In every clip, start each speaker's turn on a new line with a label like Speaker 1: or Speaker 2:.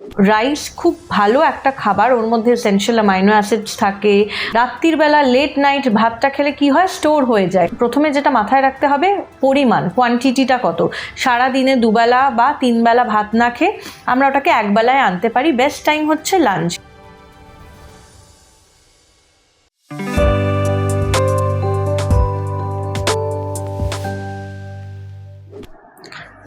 Speaker 1: Rice খুব ভালো একটা খাবার, ওর মধ্যে সেন্সিয়াল অ্যামাইনো অ্যাসিডস থাকে। রাত্রির বেলা লেট নাইট ভাতটা খেলে কি হয়? স্টোর হয়ে যায়। প্রথমে যেটা মাথায় রাখতে হবে, পরিমাণ কোয়ান্টিটিটা কত? সারা দিনে দুবেলা বা তিনবেলা ভাত না খেয়ে আমরা ওটাকে একবেলায় আনতে পারি। বেস্ট টাইম হচ্ছে লাঞ্চ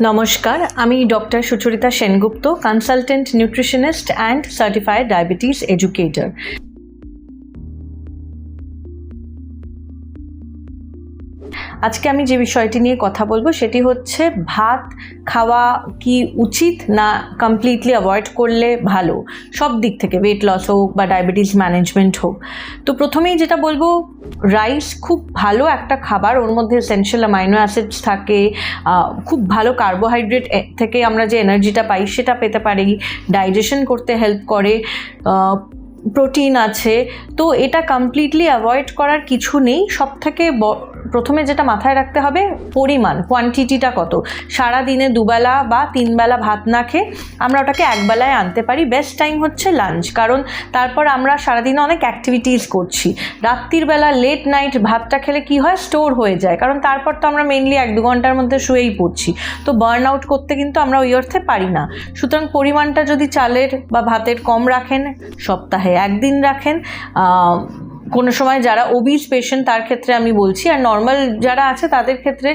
Speaker 1: নমস্কার আমি doctor Sucharita Sengupta consultant nutritionist and certified diabetes educator আজকে আমি যে বিষয়টি নিয়ে কথা বলব সেটি হচ্ছে ভাত খাওয়া কি উচিত না কমপ্লিটলি অ্যাভয়েড করলে ভালো? সব দিক থেকে ওয়েট লস হোক বা ডায়াবেটিস ম্যানেজমেন্ট হোক। তো প্রথমেই যেটা বলব রাইস খুব ভালো একটা খাবার, ওর মধ্যে এসেনশিয়াল অ্যামাইনো অ্যাসিডস থাকে খুব ভালো কার্বোহাইড্রেট থেকে আমরা যে এনার্জিটা পাই সেটা পেতে পারি ডাইজেশন করতে হেল্প করে প্রোটিন আছে। তো এটা কমপ্লিটলি অ্যাভয়েড করার কিছু নেই সব থেকে প্রথমে যেটা মাথায় রাখতে হবে, পরিমাণ কোয়ান্টিটিটা কত? সারা দিনে দুবেলা বা তিন বেলা ভাত না খেয়ে আমরা ওটাকে একবেলায় আনতে পারি। বেস্ট টাইম হচ্ছে লাঞ্চ কারণ তারপর আমরা সারাদিনে অনেক অ্যাক্টিভিটিস করছি। রাত্রির বেলা লেট নাইট ভাতটা খেলে কি হয়? স্টোর হয়ে যায়। কারণ তারপর তো আমরা মেনলি এক দু ঘণ্টার মধ্যে শুয়েই পড়ছি। তো বার্ন আউট করতে কিন্তু আমরা ওই অর্থে পারি না। সুতরাং পরিমাণটা যদি চালের বা ভাতের কম রাখেন, সপ্তাহে একদিন রাখেন কোনো সময় যারা ওবিস পেশেন্ট তার ক্ষেত্রে আমি বলছি, আর নর্মাল যারা আছে, তাদের ক্ষেত্রে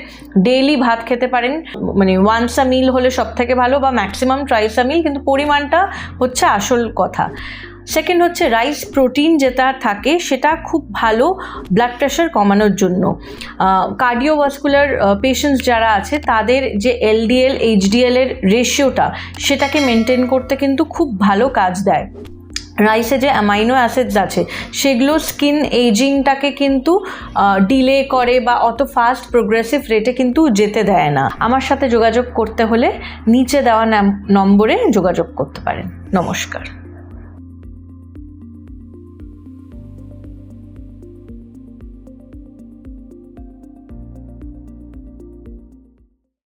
Speaker 1: ডেইলি ভাত খেতে পারেন। মানে ওয়ান্স আ মিল হলে সব থেকে ভালো বা ম্যাক্সিমাম ট্রাইস আ মিল কিন্তু পরিমাণটা হচ্ছে আসল কথা। সেকেন্ড হচ্ছে রাইস প্রোটিন যেটা থাকে, সেটা খুব ভালো ব্লাড প্রেশার কমানোর জন্য। কার্ডিওভাস্কুলার পেশেন্টস যারা আছে, তাদের যে এলডিএল এইচডিএল এর রেশিওটা সেটাকে মেনটেন করতে কিন্তু খুব ভালো কাজ দেয়। রাইসে যে অ্যামাইনো অ্যাসিডস আছে, সেগুলো স্কিন এইজিংটাকে কিন্তু ডিলে করে বা অত ফাস্ট প্রোগ্রেসিভ রেটে কিন্তু যেতে দেয় না। আমার সাথে যোগাযোগ করতে হলে নিচে দেওয়া নম্বরে যোগাযোগ করতে পারেন। নমস্কার।